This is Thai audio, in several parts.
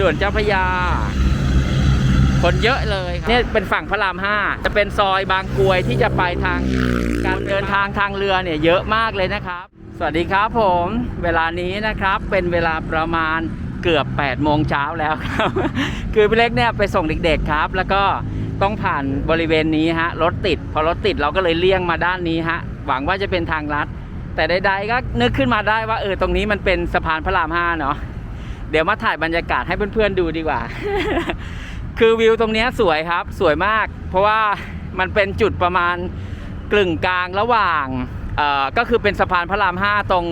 ด่วนเจ้าพยา คนเยอะเลยครับเนี่ยเป็นฝั่งพระรามห้าจะเป็นซอยบางกรวยที่จะไปทางการเดินทางทางเรือเนี่ยเยอะมากเลยนะครับ สวัสดีครับผมเวลานี้นะครับเป็นเวลาประมาณเกือบ8โมงเช้าแล้วครับ คือพี่เล็กเนี่ยไปส่งเด็กๆครับ แล้วก็ต้องผ่านบริเวณนี้ฮะรถติด พอรถติดเราก็เลยเลี่ยงมาด้านนี้ฮะหวังว่าจะเป็นทางลัด แต่ใดๆก็นึกขึ้นมาได้ว่าเออตรงนี้มันเป็นสะพานพระรามห้าเนาะ เดี๋ยวมาถ่ายบรรยากาศให้เพื่อนๆดูดีกว่า คือวิวตรงนี้สวยครับ สวยมาก เพราะว่ามันเป็นจุดประมาณกลึงกลางระหว่างก็คือเป็นสะพานพระรามห้าตรง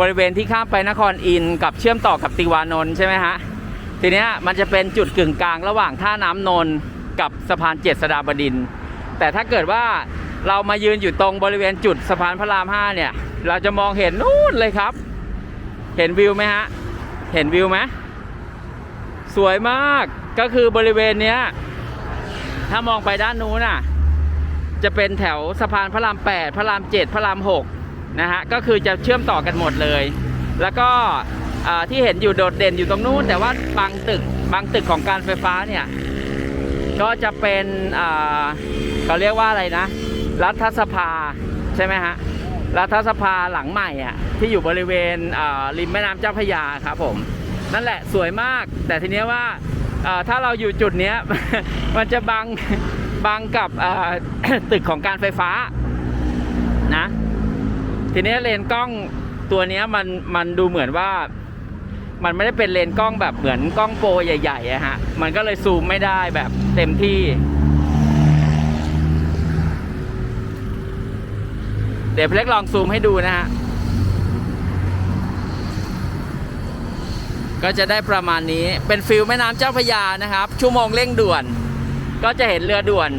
บริเวณที่ข้ามไปนครอินกับเชื่อมต่อกับติวานนท์ใช่ไหมฮะ ทีนี้มันจะเป็นจุดกึ่งกลางระหว่างท่าน้ำนนท์กับสะพานเจ็ดสดาบดิน แต่ถ้าเกิดว่าเรามายืนอยู่ตรงบริเวณจุดสะพานพระรามห้าเนี่ย เราจะมองเห็นนู่นเลยครับ เห็นวิวไหมฮะ เห็นวิวไหมสวยมากก็คือบริเวณเนี้ย ถ้ามองไปด้านนู้นน่ะ จะเป็นแถวสะพานพระราม8พระราม7พระราม6นะฮะก็คือจะเชื่อมต่อกันหมดเลย แล้วก็ที่เห็นอยู่โดดเด่นอยู่ตรงนู้น แต่ว่าบางตึกบางตึกของการไฟฟ้าเนี่ย ก็จะเป็นเขาเรียกว่าอะไรนะ รัฐสภาใช่ไหมฮะ รัฐสภาหลังใหม่อะที่อยู่บริเวณริมแม่น้ำเจ้าพระยาครับผม นั่นแหละสวยมาก แต่ทีนี้ว่าถ้าเราอยู่จุดนี้มันจะบังบังกับตึกของการไฟฟ้านะ ทีนี้เลนกล้องตัวนี้มันมันดูเหมือนว่ามันไม่ได้เป็นเลนกล้องแบบเหมือนกล้องโปรใหญ่ๆอะฮะ มันก็เลยซูมไม่ได้แบบเต็มที่ เดี๋ยวเล็กลองซูมให้ดูนะฮะ ก็จะได้ประมาณนี้เป็นฟิลแม่น้ำเจ้าพยานะครับ ชั่วโมงเร่งด่วน ก็จะเห็นเรือด่วน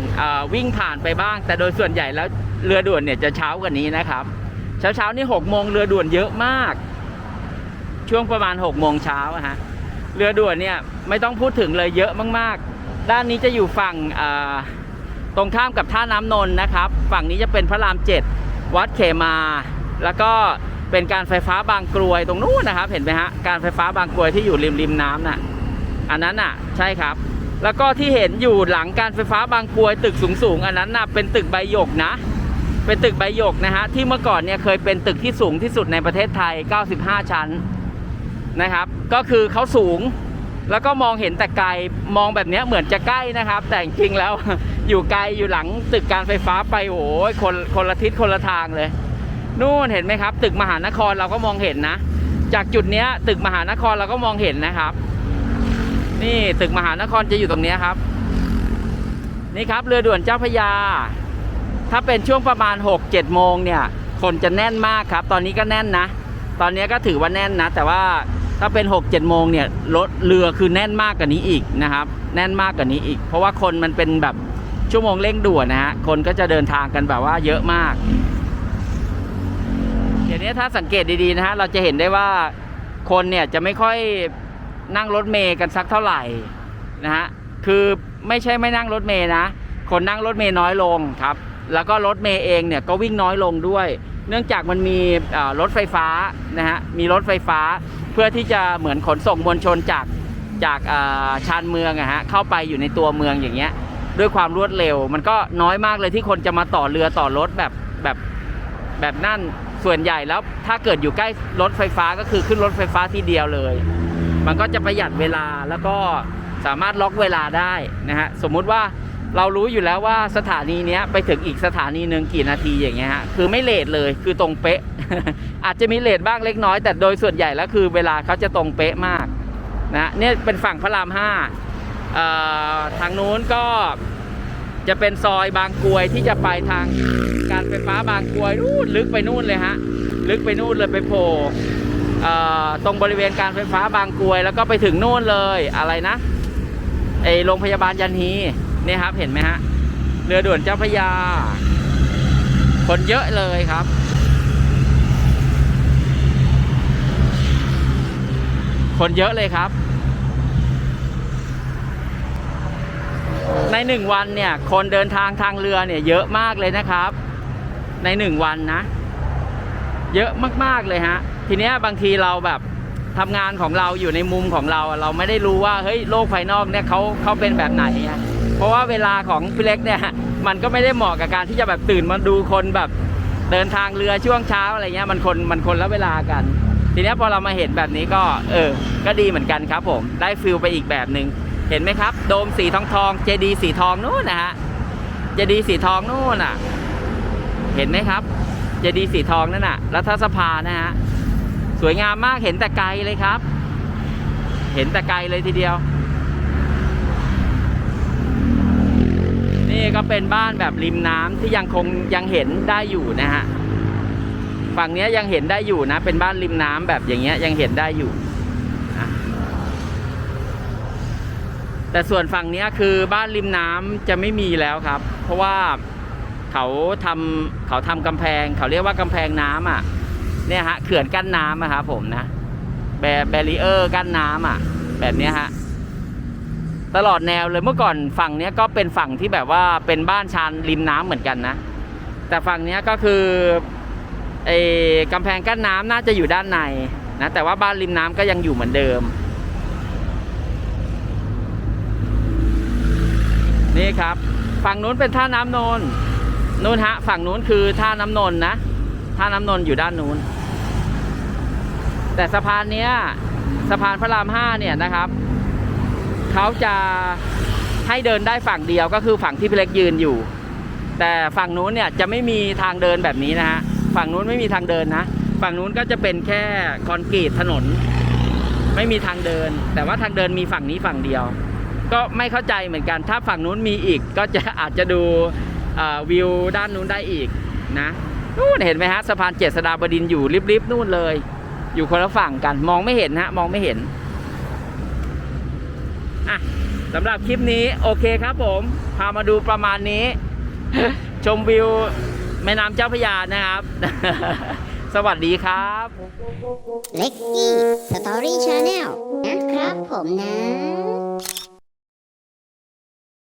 วิ่งผ่านไปบ้าง แต่โดยส่วนใหญ่แล้วเรือด่วนเนี่ยจะเช้ากว่านี้นะครับ เช้าเช้านี่หกโมงเรือด่วนเยอะมาก ช่วงประมาณ6กโมงเช้าฮะเรือด่วนเนี่ยไม่ต้องพูดถึงเลยเยอะมากๆ ด้านนี้จะอยู่ฝั่งตรงข้ามกับท่าน้ำนนท์นะครับ ฝั่งนี้จะเป็นพระรามเจ็ด วัดเขมา แล้วก็เป็นการไฟฟ้าบางกรวยตรงนู้นนะครับ เห็นไหมฮะการไฟฟ้าบางกรวยที่อยู่ริมริมน้ำน่ะอันนั้นน่ะใช่ครับ แล้วก็ที่เห็นอยู่หลังการไฟฟ้าบางกรวยตึกสูงๆอันนั้นน่ะเป็นตึกใบหยกนะ เป็นตึกใบหยกนะฮะที่เมื่อก่อนเนี่ยเคยเป็นตึกที่สูงที่สุดในประเทศไทย 95 ชั้นนะครับ ก็คือเขาสูงแล้วก็มองเห็นแต่ไกลมองแบบนี้เหมือนจะใกล้นะครับ แต่จริงแล้ว อยู่ไกลอยู่หลังตึกการไฟฟ้าไปโอ้ยคนคนละทิศคนละทางเลยนู่นเห็นไหมครับ ตึกมหานครเราก็มองเห็นนะ จากจุดเนี้ย ตึกมหานครเราก็มองเห็นนะครับ นี่ตึกมหานครจะอยู่ตรงเนี้ยครับ นี่ครับเรือด่วนเจ้าพระยา ถ้าเป็นช่วงประมาณ 6 7 โมงเนี่ย คนจะแน่นมากครับ ตอนนี้ก็แน่นนะ ตอนนี้ก็ถือว่าแน่นนะ แต่ว่าถ้าเป็น 6 7 โมงเนี่ยรถเรือคือแน่นมากกว่านี้อีกนะครับ แน่นมากกว่านี้อีก เพราะว่าคนมันเป็นแบบ ชั่วโมงเร่งด่วนนะฮะ คนก็จะเดินทางกันแบบว่าเยอะมาก เดี๋ยวนี้ถ้าสังเกตดีๆนะฮะ เราจะเห็นได้ว่าคนเนี่ยจะไม่ค่อยนั่งรถเมย์กันสักเท่าไหร่นะฮะ คือไม่ใช่ไม่นั่งรถเมย์นะ คนนั่งรถเมย์น้อยลงครับ แล้วก็รถเมย์เองเนี่ยก็วิ่งน้อยลงด้วย เนื่องจากมันมีรถไฟฟ้านะฮะ มีรถไฟฟ้าเพื่อที่จะเหมือนขนส่งมวลชนจากจากชานเมืองอะฮะเข้าไปอยู่ในตัวเมืองอย่างเงี้ย ด้วยความรวดเร็ว มันก็น้อยมากเลยที่คนจะมาต่อเรือต่อรถแบบแบบแบบนั่นส่วนใหญ่แล้วถ้าเกิดอยู่ใกล้รถไฟฟ้าก็คือขึ้นรถไฟฟ้าทีเดียวเลย มันก็จะประหยัดเวลาแล้วก็สามารถล็อกเวลาได้นะฮะสมมุติว่าเรารู้อยู่แล้วว่าสถานีนี้ไปถึงอีกสถานีหนึ่งกี่นาทีอย่างเงี้ยฮะคือไม่เลทเลยคือตรงเป๊ะ อาจจะมีเลทบ้างเล็กน้อย แต่โดยส่วนใหญ่แล้วคือเวลาเขาจะตรงเป๊ะมากนะเนี่ยเป็นฝั่งพระรามห้า ทางนู้นก็จะเป็นซอยบางกรวยที่จะไปทางการไฟฟ้าบางกรวยนู่นลึกไปนู่นเลยฮะ ลึกไปนู่นเลยไปโผล่ตรงบริเวณการไฟฟ้าบางกรวย แล้วก็ไปถึงนู่นเลยอะไรนะไอโรงพยาบาลยันฮีเนี่ยครับเห็นไหมฮะเรือด่วนเจ้าพระยา คนเยอะเลยครับคนเยอะเลยครับ ในหนึ่งวันเนี่ย คนเดินทางทางเรือเนี่ย เยอะมากเลยนะครับ ในหนึ่งวันนะ เยอะมากๆเลยฮะ ทีเนี้ยบางทีเราแบบทำงานของเราอยู่ในมุมของเรา เราไม่ได้รู้ว่าเฮ้ยโลกภายนอกเนี่ยเขาเขาเป็นแบบไหนอะเพราะว่าเวลาของพี่เล็กเนี่ย มันก็ไม่ได้เหมาะกับการที่จะแบบตื่นมาดูคนแบบเดินทางเรือช่วงเช้าอะไรเงี้ยมันคนมันคนละเวลากัน ทีเนี้ยพอเรามาเห็นแบบนี้ก็ เออ ก็ดีเหมือนกันครับผม ได้ฟิลไปอีกแบบหนึ่ง เห็นไหมครับ โดมสีทองทองเจดีสีทองนู่นนะฮะเจดีสีทองนู่นน่ะ เห็นไหมครับ เจดีสีทองนั่นน่ะรัฐสภานะฮะสวยงามมากเห็นแต่ไกลเลยครับ เห็นแต่ไกลเลยทีเดียว นี่ก็เป็นบ้านแบบริมน้ำที่ยังคงยังเห็นได้อยู่นะฮะฝั่งนี้ยยังเห็นได้อยู่นะ เป็นบ้านริมน้ำแบบอย่างเงี้ยยังเห็นได้อยู่นะ แต่ส่วนฝั่งนี้คือบ้านริมน้ำจะไม่มีแล้วครับ เพราะว่าเขาทำเขาทำกำแพง เขาเรียกว่ากำแพงน้ำอะเนี่ยฮะเขื่อนกั้นน้ำอะครับผมนะแบแบรีเออร์กั้นน้ำอะ แบบนี้ฮะตลอดแนวเลยเมื่อก่อนฝั่งนี้ก็เป็นฝั่งที่แบบว่าเป็นบ้านชานริมน้ำเหมือนกันนะ แต่ฝั่งนี้ก็คือไอ้กำแพงกั้นน้ำน่าจะอยู่ด้านในนะแต่ว่าบ้านริมน้ำก็ยังอยู่เหมือนเดิม นี่ครับ ฝั่งนู้นเป็นท่าน้ำนนนู้นฮะ ฝั่งนู้นคือท่าน้ำนนนะ ท่าน้ำนนอยู่ด้านนู้น แต่สะพานเนี้ยสะพานพระรามห้าเนี่ยนะครับเขาจะให้เดินได้ฝั่งเดียวก็คือฝั่งที่พี่เล็กยืนอยู่ แต่ฝั่งนู้นเนี่ยจะไม่มีทางเดินแบบนี้นะฮะฝั่งนู้นไม่มีทางเดินนะ ฝั่งนู้นก็จะเป็นแค่คอนกรีตถนน ไม่มีทางเดิน แต่ว่าทางเดินมีฝั่งนี้ฝั่งเดียว ก็ไม่เข้าใจเหมือนกัน ถ้าฝั่งนู้นมีอีกก็จะอาจจะดูวิวด้านนู้นได้อีกนะนู่นเห็นไหมฮะสะพานเจษฎาบดินอยู่ริบๆนู่นเลย อยู่คนละฝั่งกันมองไม่เห็นฮะมองไม่เห็นอะสำหรับคลิปนี้โอเคครับผมพามาดูประมาณนี้ ชมวิวแม่น้ำเจ้าพระยานะครับ สวัสดีครับเล็กกี้สตอรี่ชาแนลนะครับผมนะ